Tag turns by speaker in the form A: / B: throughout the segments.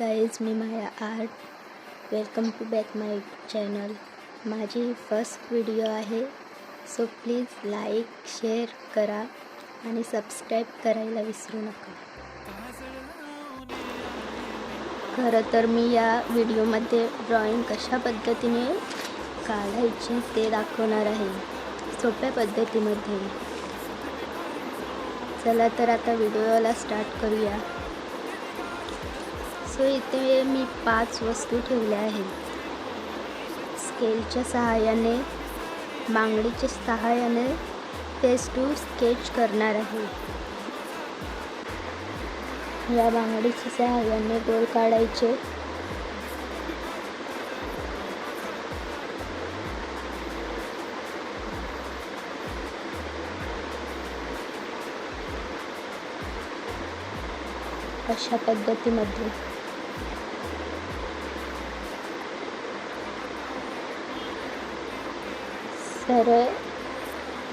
A: Guys me Maya art. Welcome to back my channel माझी ही first video आहे. So please like share करा आणि सबस्क्राईब करायला विसरू नका. खरं तर मी या व्हिडिओमध्ये ड्रॉइंग कशा पद्धतीने काढायची ते दाखवणार आहे. सोप्या पद्धतीमध्ये. चला तर आता व्हिडिओला स्टार्ट करूया. सो इथे मी पाच वस्तू ठेवल्या आहेत. स्केलच्या सहाय्याने बांगडीच्या सहाय्याने फेस टू स्केच करणार आहे. या बांगडीच्या सहाय्याने गोल काढायचे. अशा पद्धतीमध्ये. सरळ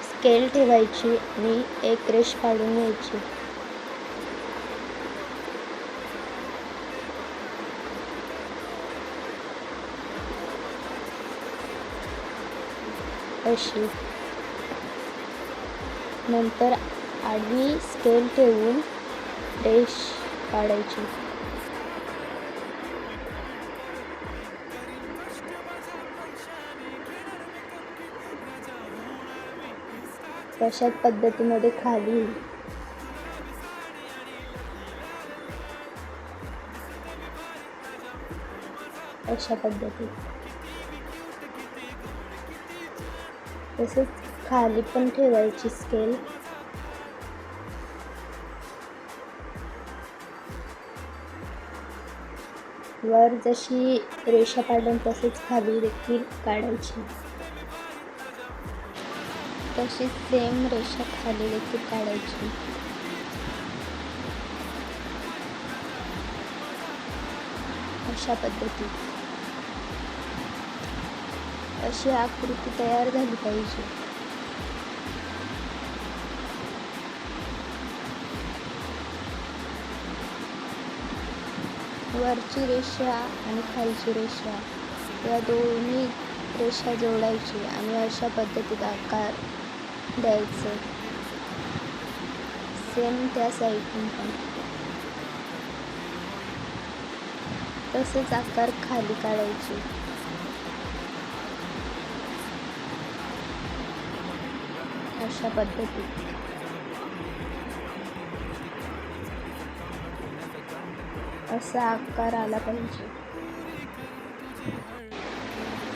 A: स्केल ठेवायची आणि एक रेश काढून घ्यायची. अशी. नंतर आडवी स्केल ठेवून रेश काढायची. तशाच पद्धतीमध्ये खाली अशा पद्धती तसेच खाली पण ठेवायची स्केल वर जशी रेषा काढून तसेच खाली देखील काढायची. तशीच सेम रेषा खाली देखील काढायची. अशा पद्धतीत. अशी आकृती तयार झाली पाहिजे. वरची रेषा आणि खालची रेषा या दोन्ही रेषा जोडायची आणि अशा पद्धतीत आकार द्यायचं. सेम त्या साईडून पण. तसेच आकार खाली काढायचे. अशा पद्धतीत असा आकार आला पाहिजे.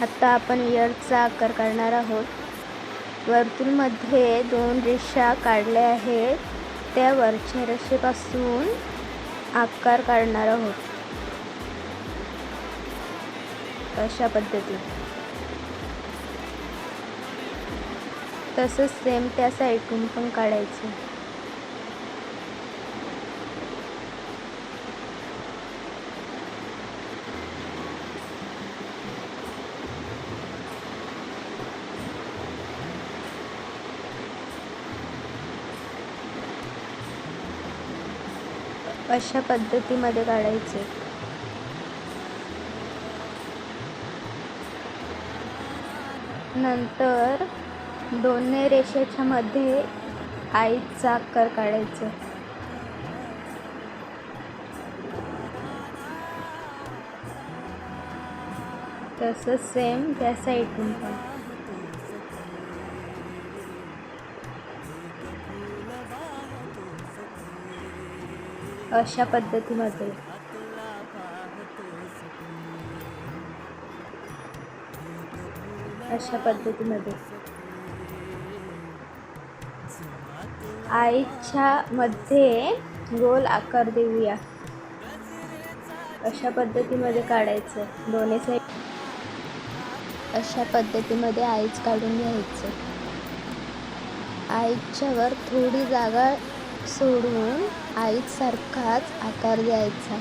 A: आता आपण इयरचा आकार करणार आहोत. वर्तुळमध्ये दोन रेषा काढल्या आहेत. त्या वरच्या रेषेपासून आकार काढणार आहोत. अशा पद्धती तसंच सेम त्या साईडून पण काढायचं. अशा पद्धतीमध्ये काढायचे. नंतर दोन्ही रेषेच्या मध्ये आईचा आकार काढायचं. तसंच सेम त्या साईडून पण. अशा पद्धतीमध्ये. अशा पद्धतीमध्ये. आईच्या मध्ये गोल आकार देऊया. अशा पद्धतीमध्ये काढायचं. दोन्ही साईड अशा पद्धतीमध्ये आईच काढून घ्यायचं. आईच्या वर थोडी जागा सोडून आईसारखाच आकार द्यायचा.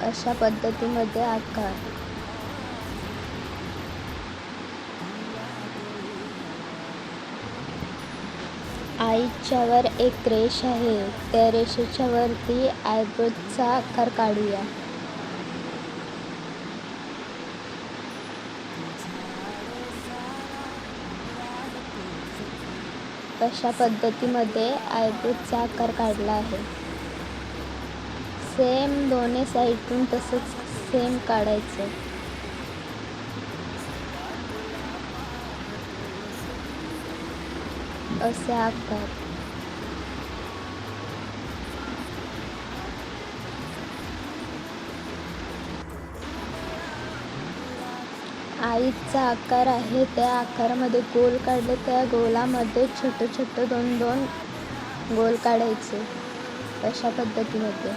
A: अशा पद्धतीमध्ये आकार. आईच्यावर एक रेष आहे. त्या रेषेच्या वरती आयब्रोजचा आकार काढूया. अशा पद्धतीमध्ये आयब्रोजचा आकार काढला आहे. सेम दोन्ही साईडून तसंच सेम काढायचं. असे आकार. आईचा आकार आहे. त्या आकारामध्ये गोल काढले त्या गोलामध्ये छोटे छोटे दोन दोन गोल काढायचे. अशा पद्धतीमध्ये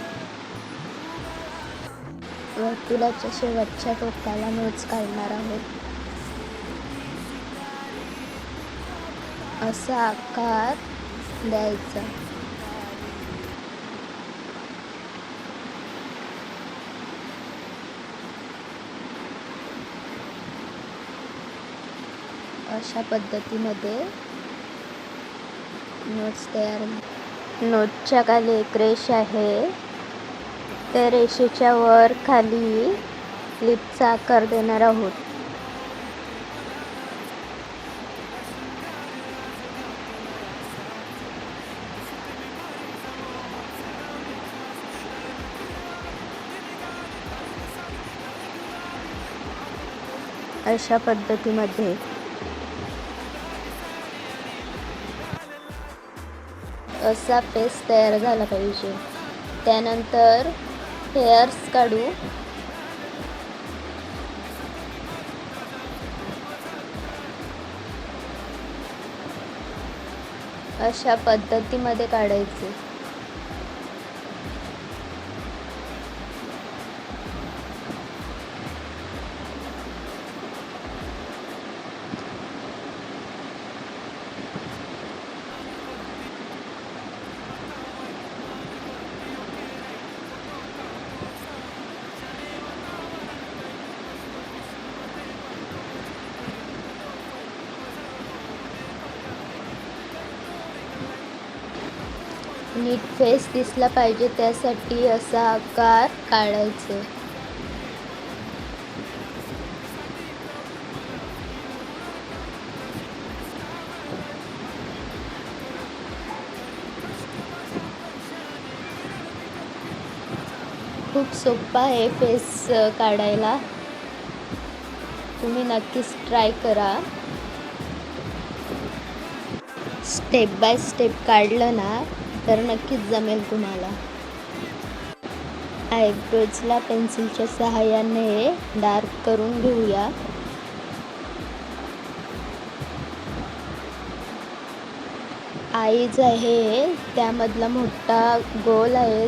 A: वर्तुळाच्या शेवटच्या टोकाला नोच काढणार आहोत. असा आकार द्यायचा. अशा पद्धतीमध्ये नोट्स तयार नोटच्या खाली एक रेष आहे. त्या रेषेच्या वर खाली लिपचा आकार देणार आहोत. अशा पद्धतीमध्ये असा पेस्ट तयार झाला पाहिजे. त्यानंतर हेअर्स काढू. अशा पद्धतीमध्ये काढायचे. नीट फेस दिसला पाहिजे त्यासाठी असा आकार काढायचे. खूप सोपा आहे फेस काढायला. तुम्ही नक्कीच ट्राय करा. स्टेप बाय स्टेप काढलं ना तर नक्कीच जमेल तुम्हाला. आयब्रोजला पेन्सिलच्या सहाय्याने डार्क करून घेऊया. आईज आहे त्यामधला मोठा गोल आहे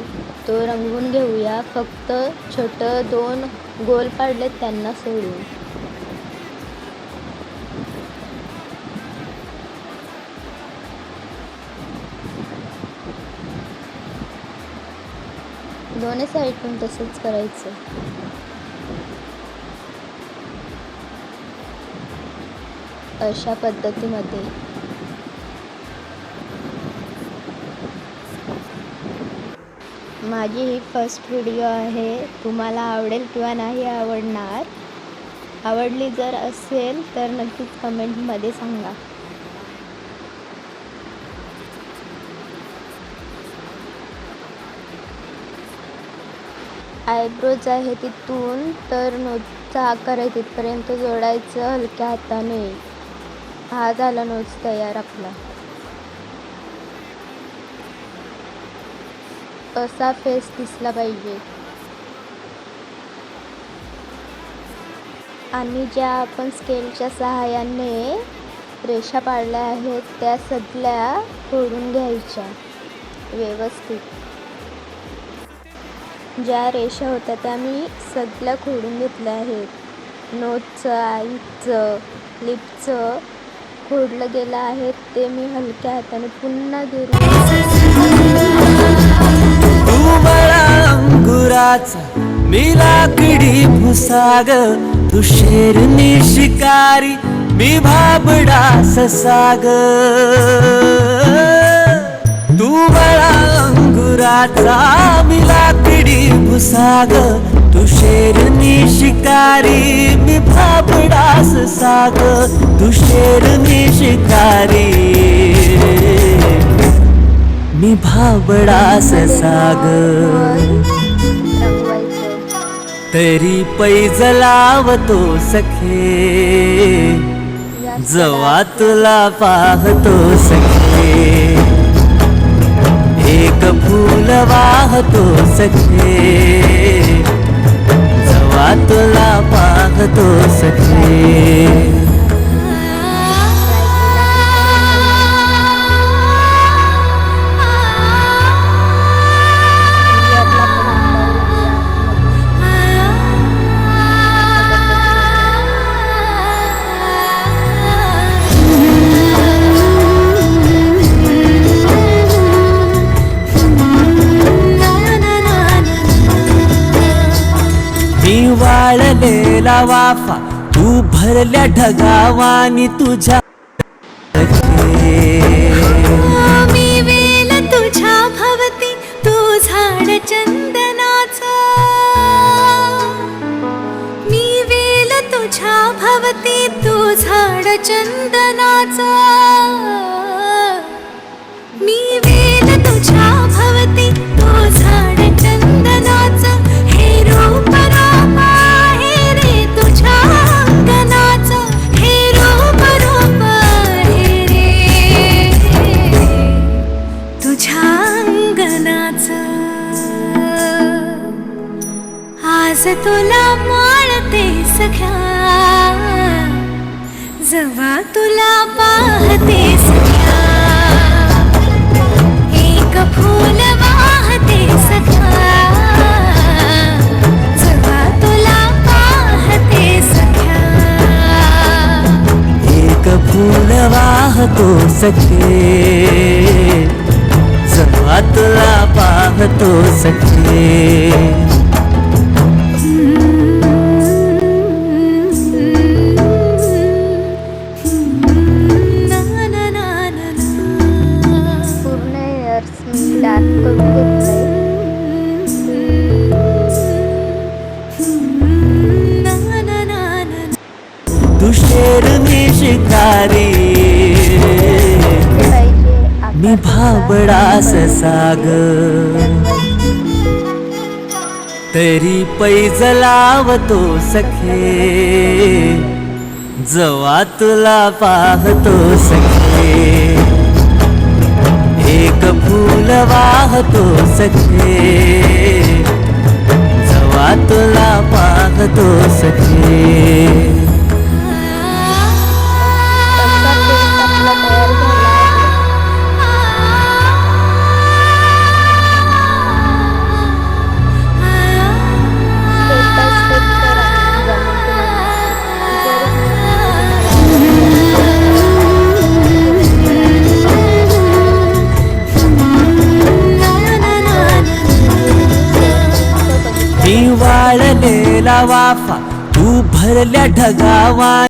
A: तो रंगवून घेऊया. फक्त छोटं दोन गोल पाडलेत त्यांना सोडून. दोन्ही साईडून तसंच करायचं. अशा पद्धतीमध्ये. माझी ही फर्स्ट व्हिडिओ आहे. तुम्हाला आवडेल किंवा नाही आवडणार. आवडली जर असेल तर नक्कीच कमेंटमध्ये सांगा. आयब्रोज आहे तिथून तर नोजचा आकार आहे तिथपर्यंत जोडायचं हलक्या हाताने. हा झाला नोज तयार आपला. असा फेस दिसला पाहिजे. आणि ज्या आपण स्केलच्या सहाय्याने रेषा पाडल्या आहेत त्या सगळ्या फोडून घ्यायच्या. व्यवस्थित. ज्या रेषा होत्या त्या मी सगळ्या खोडून घेतल्या आहेत. नोटचं आईचं लिपचं खोडलं गेलं आहे ते मी हलक्या हाताने पुन्हा गिरवून
B: तू मी लाकडी भुसाग तू शेरनी शिकारी मी भाबडा ससाग. अंकुराचा मिला लाकडी भुसाग तू शेरनी शिकारी मी भाबडास साग. तू शेरनी शिकारी. मी भाबडास साग. तरी पैज लावतो सखे जवा तुला पाहतो सखे. एक फूल वाहतो सखे. जवा तुला पाहतो सखे. मी वाळलेला वाफा तू भरल्या ढगावानी तुझ्या
C: मी वेल तुझ्या भवती तू झाड चंदनाचा. मी वेल तुझ्या भवती तू झाड चंदनाचा. मी वेल
B: सखे. जवा तुला पाहतो सखे. बडास
A: आकार
B: साग तरी पैज लावतो सखे. जवा तुला पाहतो सखे. एक फूल वाहतो सखे. जवा तुला पाहतो सखे. वाफा. तू भरल्या ढगावा